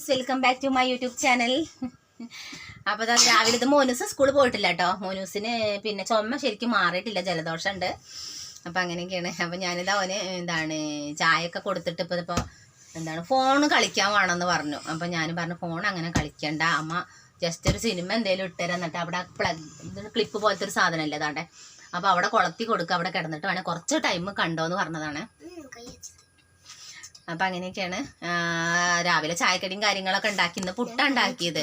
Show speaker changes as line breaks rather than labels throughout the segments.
Friends welcome back to my YouTube channel അപ്പോൾ രാവിലെ ഇത് മോനൂസ് സ്കൂളിൽ പോയിട്ടില്ല കേട്ടോ മോനൂസിന് പിന്നെ ചുമ ശരിക്കും മാറിയിട്ടില്ല ജലദോഷം ഉണ്ട് അപ്പം അങ്ങനെയൊക്കെയാണ്. അപ്പൊ ഞാനിതാ അവന് എന്താണ് ചായയൊക്കെ കൊടുത്തിട്ട് ഇപ്പോൾ ഇപ്പോൾ എന്താണ് ഫോൺ കളിക്കാൻ വേണമെന്ന് പറഞ്ഞു. അപ്പോൾ ഞാൻ പറഞ്ഞു ഫോൺ അങ്ങനെ കളിക്കണ്ട. അമ്മ ജസ്റ്റ് ഒരു സിനിമ എന്തെങ്കിലും ഇട്ടുതരാം എന്നിട്ട് അവിടെ പ്ലഗ് ക്ലിപ്പ് പോലത്തെ ഒരു സാധനമല്ലേ അതാണ്ടെ അപ്പോൾ അവിടെ കൊളത്തി കൊടുക്കുക അവിടെ കിടന്നിട്ട് വേണേൽ കുറച്ച് ടൈം കണ്ടോ എന്ന് പറഞ്ഞതാണ് അപ്പൊ അങ്ങനെയൊക്കെയാണ് രാവിലെ ചായക്കടിയും കാര്യങ്ങളൊക്കെ ഉണ്ടാക്കി ഇന്ന് പുട്ട ഉണ്ടാക്കിയത്.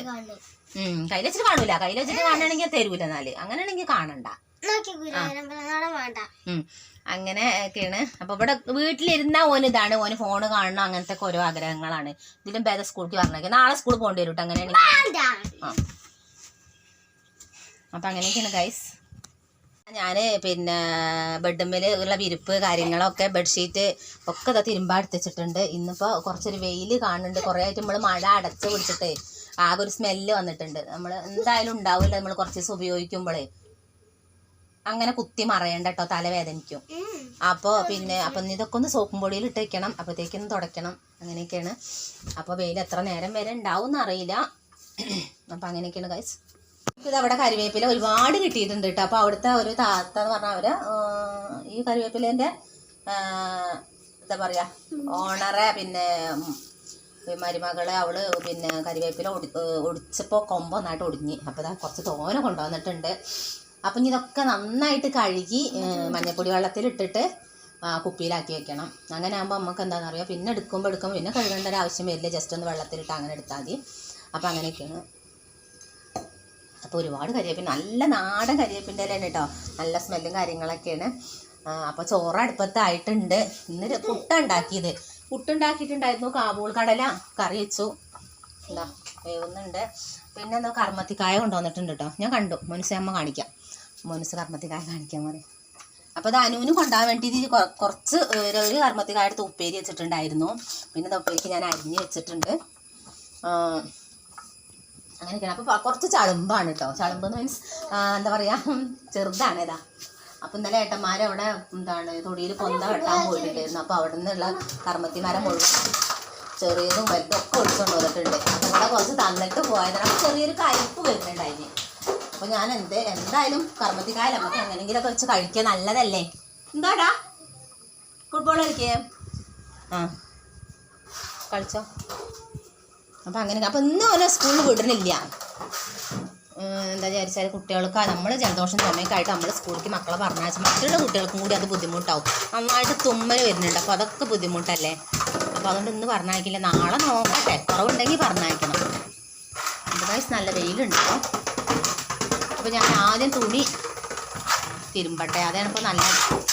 ഉം കയ്യിൽ വെച്ചിട്ട് കാണൂല. കയ്യിൽ വെച്ചിട്ട് കാണണമെങ്കിൽ തരൂല എന്നാൽ. അങ്ങനെയാണെങ്കിൽ കാണണ്ട. അങ്ങനെ ഒക്കെയാണ്. അപ്പൊ ഇവിടെ വീട്ടിലിരുന്ന ഓന് ഇതാണ്. ഓന് ഫോണ് കാണണം. അങ്ങനത്തെ ഓരോ ആഗ്രഹങ്ങളാണ്. ഇതിലും ഭേദ സ്കൂൾക്ക് പറഞ്ഞേക്കും നാളെ സ്കൂളിൽ പോകേണ്ടി വരും അങ്ങനെയാണ് അങ്ങനെയാണെങ്കിൽ. അപ്പൊ അങ്ങനെയൊക്കെയാണ് ഗൈസ് ഞാൻ പിന്നെ ബെഡുമ്മേൽ ഉള്ള വിരിപ്പ് കാര്യങ്ങളൊക്കെ ബെഡ്ഷീറ്റ് ഒക്കെ ഇതാ തിരുമ്പാ എടുത്തിട്ടുണ്ട് ഇന്നിപ്പോൾ കുറച്ചൊരു വെയിൽ കാണുന്നുണ്ട്. കുറേ ആയിട്ട് നമ്മൾ മഴ അടച്ച് പിടിച്ചിട്ട് ആകെ ഒരു സ്മെല്ല് വന്നിട്ടുണ്ട്. നമ്മൾ എന്തായാലും ഉണ്ടാവില്ല. നമ്മൾ കുറച്ച് ദിവസം ഉപയോഗിക്കുമ്പോഴേ അങ്ങനെ കുത്തി മറയണ്ട കേട്ടോ തലവേദനിക്കും. അപ്പോൾ പിന്നെ അപ്പം ഇതൊക്കെ ഒന്ന് സോപ്പും പൊടിയിൽ ഇട്ട് വെക്കണം. അപ്പോഴത്തേക്കൊന്ന് തുടയ്ക്കണം. അങ്ങനെയൊക്കെയാണ്. അപ്പോൾ വെയിൽ എത്ര നേരം വരെ ഉണ്ടാവും എന്നറിയില്ല അപ്പം അങ്ങനെയൊക്കെയാണ് ഗൈസ് ഇത് അവിടെ കരിവേപ്പില ഒരുപാട് കിട്ടിയിട്ടുണ്ട് കേട്ടോ. അപ്പോൾ അവിടുത്തെ ഒരു താത്ത എന്ന് പറഞ്ഞാൽ അവർ ഈ കരിവേപ്പിലേന്റെ എന്താ പറയുക ഓണറെ പിന്നെ മരുമകളെ അവൾ പിന്നെ കരിവേപ്പില ഒടി ഒടിച്ചപ്പോൾ കൊമ്പ് നന്നായിട്ട് ഒടിഞ്ഞ്. അപ്പോൾ ഇതാ കുറച്ച് തോന കൊണ്ടുവന്നിട്ടുണ്ട്. അപ്പം ഇതൊക്കെ നന്നായിട്ട് കഴുകി മഞ്ഞപ്പൊടി വെള്ളത്തിൽ ഇട്ടിട്ട് കുപ്പിയിലാക്കി വെക്കണം. അങ്ങനെ ആകുമ്പോൾ നമുക്ക് എന്താണെന്ന് അറിയാം പിന്നെ എടുക്കുമ്പോൾ എടുക്കുമ്പോൾ പിന്നെ കഴുകേണ്ട ഒരു ആവശ്യം വരില്ല. ജസ്റ്റ് ഒന്ന് വെള്ളത്തിലിട്ട് അങ്ങനെ എടുത്താൽ മതി. അപ്പോൾ അങ്ങനെയൊക്കെയാണ്. അപ്പോൾ ഒരുപാട് കരിയേപ്പിന്റെ നല്ല നാടൻ കരിയേപ്പിന്റെ ഇലയാണ് കേട്ടോ. നല്ല സ്മെല്ലും കാര്യങ്ങളൊക്കെയാണ്. അപ്പോൾ ചോറ് അടുപ്പത്തായിട്ടുണ്ട്. ഇന്ന് പുട്ട ഉണ്ടാക്കിയത്. പുട്ടുണ്ടാക്കിയിട്ടുണ്ടായിരുന്നു കാബൂൾ കടല കറി വെച്ചു. എന്താ വേവുന്നുണ്ട്. പിന്നെ എന്താ കർമ്മത്തിക്കായ കൊണ്ടുവന്നിട്ടുണ്ട് കേട്ടോ. ഞാൻ കണ്ടു. മനസ്സമ്മ കാണിക്കാം. മനുസ് കർമ്മത്തിക്കായ കാണിക്കാൻ പറയും അപ്പോൾ അത് അനുവിന് കൊണ്ടാൻ വേണ്ടി ഇത് കൊ- കുറച്ച് ഒരു കർമ്മത്തിക്കായ എടുത്ത് ഉപ്പേരി വെച്ചിട്ടുണ്ടായിരുന്നു. പിന്നെ ഉപ്പേരിക്ക് ഞാൻ അരിഞ്ഞ് വെച്ചിട്ടുണ്ട്. അങ്ങനെയൊക്കെയാണ്. അപ്പോൾ കുറച്ച് ചളുമ്പാണ് കേട്ടോ ചളുമ്പ് മീൻസ് എന്താ പറയുക ചെറുതാണ് ഇതാ. അപ്പം ഇന്നലെ ഏട്ടന്മാരവിടെ എന്താണ് തൊടിയിൽ പൊന്ത വെട്ടാൻ പോയിട്ടുണ്ടായിരുന്നു. അപ്പോൾ അവിടെ നിന്നുള്ള കർമ്മത്തിമാരെ മുഴുവൻ ചെറിയതും വലുതും ഒക്കെ ഒഴിച്ചുകൊണ്ട് വന്നിട്ടുണ്ട്. അവിടെ കുറച്ച് തന്നിട്ട് പോയതാണ്. ചെറിയൊരു കയ്പ്പ് വരുന്നുണ്ടായിന്. അപ്പോൾ ഞാൻ എന്ത് എന്തായാലും കർമ്മത്തിക്കായ നമുക്ക് എങ്ങനെയെങ്കിലുമൊക്കെ വെച്ച് കഴിക്കുക. നല്ലതല്ലേ? എന്താടാ? ഫുട്ബോൾ കളിക്കേ? ആ. കളിച്ചോ? അപ്പം അങ്ങനെ അപ്പം ഇന്ന് അവനെ സ്കൂളിൽ വിടണില്ല എന്താ വിചാരിച്ചാൽ കുട്ടികൾക്ക് നമ്മൾ ജലദോഷം ചുമയൊക്കെയായിട്ട് നമ്മൾ സ്കൂളിലേക്ക് മക്കളെ പറഞ്ഞാൽ മറ്റുള്ള കുട്ടികൾക്കും കൂടി അത് ബുദ്ധിമുട്ടാവും. നന്നായിട്ട് തുമ്മൽ വരുന്നുണ്ട്. അപ്പോൾ അതൊക്കെ ബുദ്ധിമുട്ടല്ലേ? അപ്പോൾ അതുകൊണ്ട് ഇന്ന് പറഞ്ഞയക്കില്ല. നാളെ നോക്കട്ടെ. കുറവുണ്ടെങ്കിൽ പറഞ്ഞയക്കണം. അതായത് നല്ല വെയിലുണ്ട് അപ്പോൾ ഞാൻ ആദ്യം തുണി തിരുമ്പട്ടെ. അതാണ് ഇപ്പോൾ നല്ല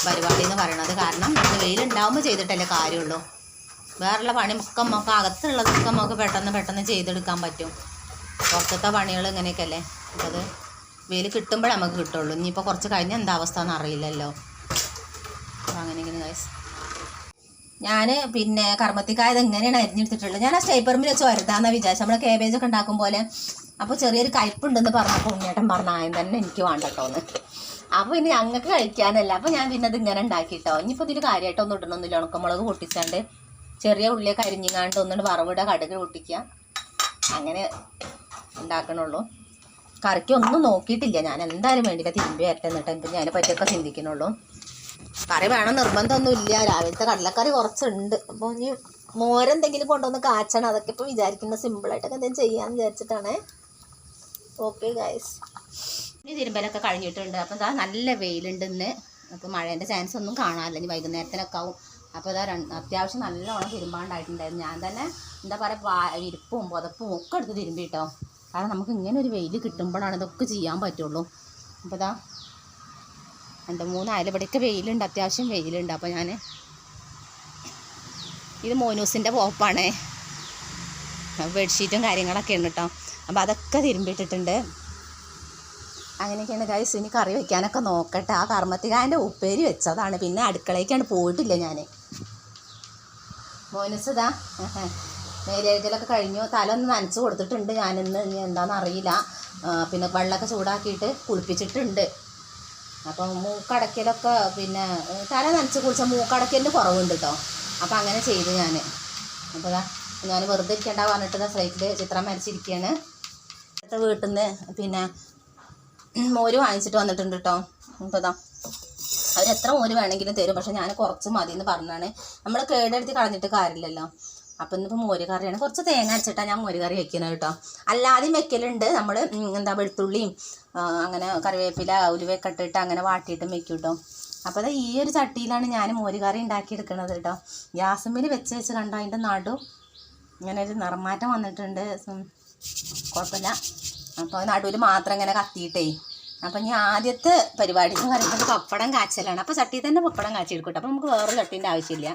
പരിപാടി എന്ന് പറയണത് കാരണം നമ്മൾ വെയിലുണ്ടാവുമ്പോൾ ചെയ്തിട്ടല്ലേ കാര്യമുള്ളൂ. വേറെയുള്ള പണി ഒക്കെ നമുക്ക് അകത്തുള്ളതൊക്കെ നമുക്ക് പെട്ടെന്ന് പെട്ടെന്ന് ചെയ്തെടുക്കാൻ പറ്റും. പുറത്തത്തെ പണികൾ ഇങ്ങനെയൊക്കെ അല്ലേ അപ്പോൾ അത് വെയിൽ കിട്ടുമ്പോഴേ നമുക്ക് കിട്ടുള്ളൂ. ഇനിയിപ്പോൾ കുറച്ച് കഴിഞ്ഞാൽ എന്താ അവസ്ഥ എന്ന് അറിയില്ലല്ലോ. അങ്ങനെ ഇങ്ങനെ ഗൈസ് ഞാൻ പിന്നെ കർമ്മത്തിക്കായത് എങ്ങനെയാണ് അരിഞ്ഞെടുത്തിട്ടുള്ളത്? ഞാൻ ആ സ്റ്റേപ്പറിൽ വെച്ച് വരുത്താമെന്നാണ് വിചാരിച്ചു നമ്മൾ കേബേജ് ഒക്കെ ഉണ്ടാക്കും പോലെ. അപ്പോൾ ചെറിയൊരു കയ്പുണ്ടെന്ന് പറഞ്ഞപ്പോൾ ഉണ്ണിയേട്ടൻ പറഞ്ഞ തന്നെ എനിക്ക് വേണ്ടട്ടോന്ന്. അപ്പോൾ പിന്നെ ഞങ്ങൾക്ക് കഴിക്കാനല്ല. അപ്പോൾ ഞാൻ പിന്നെ അത് ഇങ്ങനെ ഉണ്ടാക്കിയിട്ടോ ഇനിയിപ്പോൾ ഇതിൽ കാര്യമായിട്ടൊന്നും ഇടണമെന്നില്ല ഉണക്കമുളക് പൊട്ടിച്ചാണ്ട്. ചെറിയ ഉള്ളിയൊക്കെ അരിഞ്ഞിങ്ങാണ്ട് ഒന്നുകൊണ്ട് വറവിടുക കടുക് പൊട്ടിക്കുക. അങ്ങനെ ഉണ്ടാക്കണുള്ളൂ. കറിക്ക് ഒന്നും നോക്കിയിട്ടില്ല ഞാൻ. എന്തായാലും വേണ്ടില്ല തിരുമ്പി വരട്ടെ എന്നിട്ട് ഇപ്പം ഞാൻ പറ്റിയൊക്കെ ചിന്തിക്കണുള്ളൂ. കറി വേണം നിർബന്ധമൊന്നുമില്ല. രാവിലത്തെ കടലക്കറി കുറച്ചുണ്ട്. അപ്പോൾ ഇനി മോരെന്തെങ്കിലും കൊണ്ടുവന്ന് കാച്ചണം. അതൊക്കെ ഇപ്പോൾ വിചാരിക്കുന്ന. സിമ്പിളായിട്ടൊക്കെ എന്തെങ്കിലും ചെയ്യാമെന്ന് വിചാരിച്ചിട്ടാണ്. ഓക്കെ ഗൈസ് ഇനി തിരുമ്പലൊക്കെ കഴിഞ്ഞിട്ടുണ്ട്. അപ്പം എന്താ നല്ല വെയിലുണ്ട് ഇന്ന്. അപ്പോൾ മഴേന്റെ ചാൻസ് ഒന്നും കാണാനില്ല. ഇനി വൈകുന്നേരത്തിനൊക്കെ ആവും. അപ്പോൾ ഇതാ രണ്ട് അത്യാവശ്യം നല്ലോണം തിരുമ്പാണ്ടായിട്ടുണ്ടായിരുന്നു. ഞാൻ തന്നെ എന്താ പറയുക വിരിപ്പും പുതപ്പും ഒക്കെ എടുത്ത് തിരുമ്പി കേട്ടോ കാരണം നമുക്ക് ഇങ്ങനെ ഒരു വെയിൽ കിട്ടുമ്പോഴാണ് ഇതൊക്കെ ചെയ്യാൻ പറ്റുള്ളൂ. അപ്പോൾ ഇതാ രണ്ട് മൂന്ന് അയൽ ഇവിടെയൊക്കെ വെയിലുണ്ട് അത്യാവശ്യം വെയിലുണ്ട്. അപ്പോൾ ഞാൻ ഇത് മോനൂസിന്റെ പോപ്പാണേ. ബെഡ്ഷീറ്റും കാര്യങ്ങളൊക്കെ ഉണ്ട് കേട്ടോ അപ്പോൾ അതൊക്കെ തിരുമ്പിയിട്ടിട്ടുണ്ട് അങ്ങനെയൊക്കെയാണ് ഗൈസ് ഇനി കറി വെക്കാനൊക്കെ നോക്കട്ടെ. ആ കർമ്മത്തികായന്റെ ഉപ്പേരി വെച്ചതാണ്. പിന്നെ അടുക്കളയ്ക്കാണ് പോയിട്ടില്ല ഞാൻ മോനസിതാ മേലെഴുതലൊക്കെ കഴിഞ്ഞു. തല ഒന്ന് നനച്ച് കൊടുത്തിട്ടുണ്ട് ഞാനിന്ന്. ഇനി എന്താണെന്ന് അറിയില്ല. പിന്നെ വെള്ളമൊക്കെ ചൂടാക്കിയിട്ട് കുളിപ്പിച്ചിട്ടുണ്ട്. അപ്പം മൂക്കടക്കലൊക്കെ പിന്നെ തല നനച്ച് കുളിച്ചാൽ മൂക്കടക്കലിന് കുറവുണ്ട് കേട്ടോ അപ്പം അങ്ങനെ ചെയ്തു ഞാൻ അപ്പോൾ ഇതാ ഞാൻ വെറുതെ ഇരിക്കേണ്ട പറഞ്ഞിട്ട് ഇതാ ഫ്ലൈറ്റിൽ ചിത്രം വരച്ചിരിക്കുകയാണ് അടുത്ത വീട്ടിൽ നിന്ന് പിന്നെ മോര് വാങ്ങിച്ചിട്ട് വന്നിട്ടുണ്ട് കേട്ടോ അപ്പോൾ ഇതാ അവർ എത്ര മോര് വേണമെങ്കിലും തരും. പക്ഷെ ഞാൻ കുറച്ച് മതി എന്ന് പറഞ്ഞാണ്. നമ്മൾ കേടെടുത്ത് കളഞ്ഞിട്ട് കാര്യമില്ലല്ലോ. അപ്പം ഇന്നിപ്പോൾ മോര് കറിയാണ്. കുറച്ച് തേങ്ങ അരച്ചിട്ടാണ് ഞാൻ മോര് കറി വെക്കുന്നത് കേട്ടോ. അല്ലാതെയും വെക്കലുണ്ട്. നമ്മൾ എന്താ വെളുത്തുള്ളിയും അങ്ങനെ കറിവേപ്പില ഉലുവയൊക്കെ ഇട്ടിട്ട് അങ്ങനെ വാട്ടിയിട്ടും വെക്കും കേട്ടോ. അപ്പോൾ അത് ഈ ഒരു ചട്ടിയിലാണ് ഞാൻ മോര് കറി ഉണ്ടാക്കിയെടുക്കുന്നത് കേട്ടോ. ഗ്യാസമ്മിൽ വെച്ച് വെച്ച് കണ്ടോ അതിന്റെ നടു ഇങ്ങനെ ഒരു നിറമാറ്റം വന്നിട്ടുണ്ട്. കുഴപ്പമില്ല. അപ്പോൾ നടുവിൽ മാത്രം ഇങ്ങനെ കത്തിയിട്ടേ അപ്പം ഞാൻ ആദ്യത്തെ പരിപാടി എന്ന് പറയുന്നത് പപ്പടം കാച്ചലാണ്. അപ്പോൾ ചട്ടി തന്നെ പപ്പടം കാച്ചെടുക്കട്ടെ അപ്പോൾ നമുക്ക് വേറെ ചട്ടീന്റെ ആവശ്യമില്ല.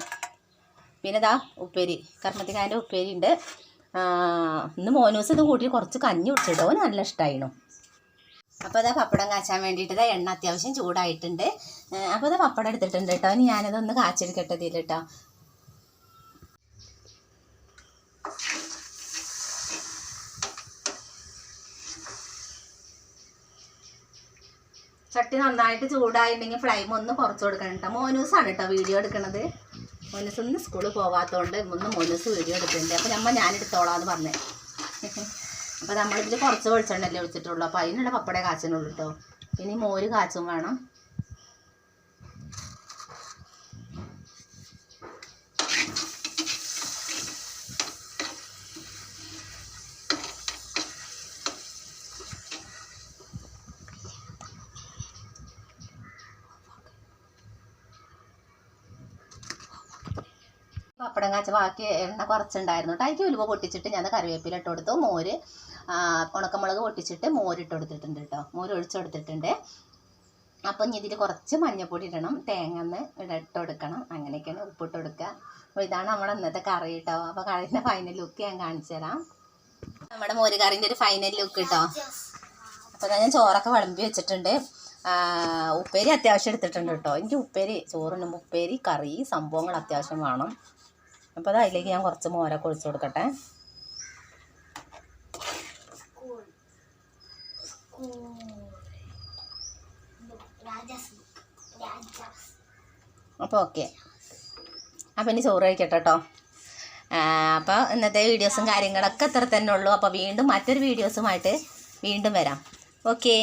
പിന്നെ ഇതാ ഉപ്പേരി. കർമ്മത്തിക്കാന്റെ ഉപ്പേരി ഉണ്ട്. ഇന്ന് മോനൂസ് ഇത് കൂട്ടി കുറച്ച് കഞ്ഞി കുടിച്ചിട്ടോ നല്ല ഇഷ്ടമായിരുന്നു അപ്പോൾ അതാ പപ്പടം കാച്ചാൻ വേണ്ടിയിട്ട് എണ്ണ അത്യാവശ്യം ചൂടായിട്ടുണ്ട്. അപ്പോൾ അതാ പപ്പടം എടുത്തിട്ടുണ്ട് കേട്ടോ. ഇനി ഞാനതൊന്ന് കാച്ചെടുക്കട്ടെ ഇതിൽ കേട്ടോ. ചട്ടി നന്നായിട്ട് ചൂടായിട്ടുണ്ടെങ്കിൽ ഫ്ലൈം ഒന്ന് കുറച്ച് കൊടുക്കണം കേട്ടോ മോനൂസാണ് കേട്ടോ വീഡിയോ എടുക്കണത്. മോനൂസ് ഒന്ന് സ്കൂളിൽ പോവാത്തതുകൊണ്ട് ഒന്ന് മോനൂസ് വീഡിയോ എടുക്കുന്നുണ്ട്. അപ്പോൾ നമ്മൾ ഞാൻ എടുത്തോളാന്ന് പറഞ്ഞേ. അപ്പോൾ നമ്മളിതിൽ കുറച്ച് വെളിച്ചെണ്ണല്ലേ ഒഴിച്ചിട്ടുള്ളൂ. അപ്പോൾ അതിനുള്ള പപ്പടേ കാച്ചിനുള്ളൂ കേട്ടോ ഇനി മോര് കാച്ചും വേണം. പപ്പടം കാച്ച ബാക്കി എണ്ണ കുറച്ചുണ്ടായിരുന്നു. കേട്ടോ അതിക്ക് ഉലുവ പൊട്ടിച്ചിട്ട് ഞാൻ കറിവേപ്പില ഇട്ട് കൊടുത്തു. മോര് ഉണക്കമുളക് പൊട്ടിച്ചിട്ട് മോര് ഇട്ട് കൊടുത്തിട്ടുണ്ട് കേട്ടോ. മോര് ഒഴിച്ചു കൊടുത്തിട്ടുണ്ട്. അപ്പം ഇനി ഇതിൽ കുറച്ച് മഞ്ഞൾപ്പൊടി ഇടണം. തേങ്ങ ഒന്ന് ഇട്ട് കൊടുക്കണം. അങ്ങനെയൊക്കെയാണ് ഉപ്പിട്ട് കൊടുക്കുക. അപ്പോൾ ഇതാണ് നമ്മുടെ ഇന്നത്തെ കറി കേട്ടോ. അപ്പോൾ കറിന്റെ ഫൈനൽ ലുക്ക് ഞാൻ കാണിച്ചു തരാം. നമ്മുടെ മോര് കറിന്റെ ഒരു ഫൈനൽ ലുക്ക് കേട്ടോ. അപ്പോൾ ഞാൻ ചോറൊക്കെ വിളമ്പി വെച്ചിട്ടുണ്ട്. ഉപ്പേരി അത്യാവശ്യം എടുത്തിട്ടുണ്ട് കേട്ടോ. എനിക്ക് ഉപ്പേരി ചോറിനും ഉപ്പേരി കറി സംഭവങ്ങൾ അത്യാവശ്യം വേണം. അപ്പോൾ അത് അതിലേക്ക് ഞാൻ കുറച്ച് മോരൊക്കെ ഒഴിച്ചു കൊടുക്കട്ടെ. അപ്പോൾ ഓക്കെ. അപ്പം ഇനി ചോറ് കഴിക്കട്ടെ കേട്ടോ അപ്പോൾ ഇന്നത്തെ വീഡിയോസും കാര്യങ്ങളൊക്കെ ഇത്ര തന്നെ ഉള്ളൂ. അപ്പോൾ വീണ്ടും മറ്റൊരു വീഡിയോസുമായിട്ട് വീണ്ടും വരാം. ഓക്കെ.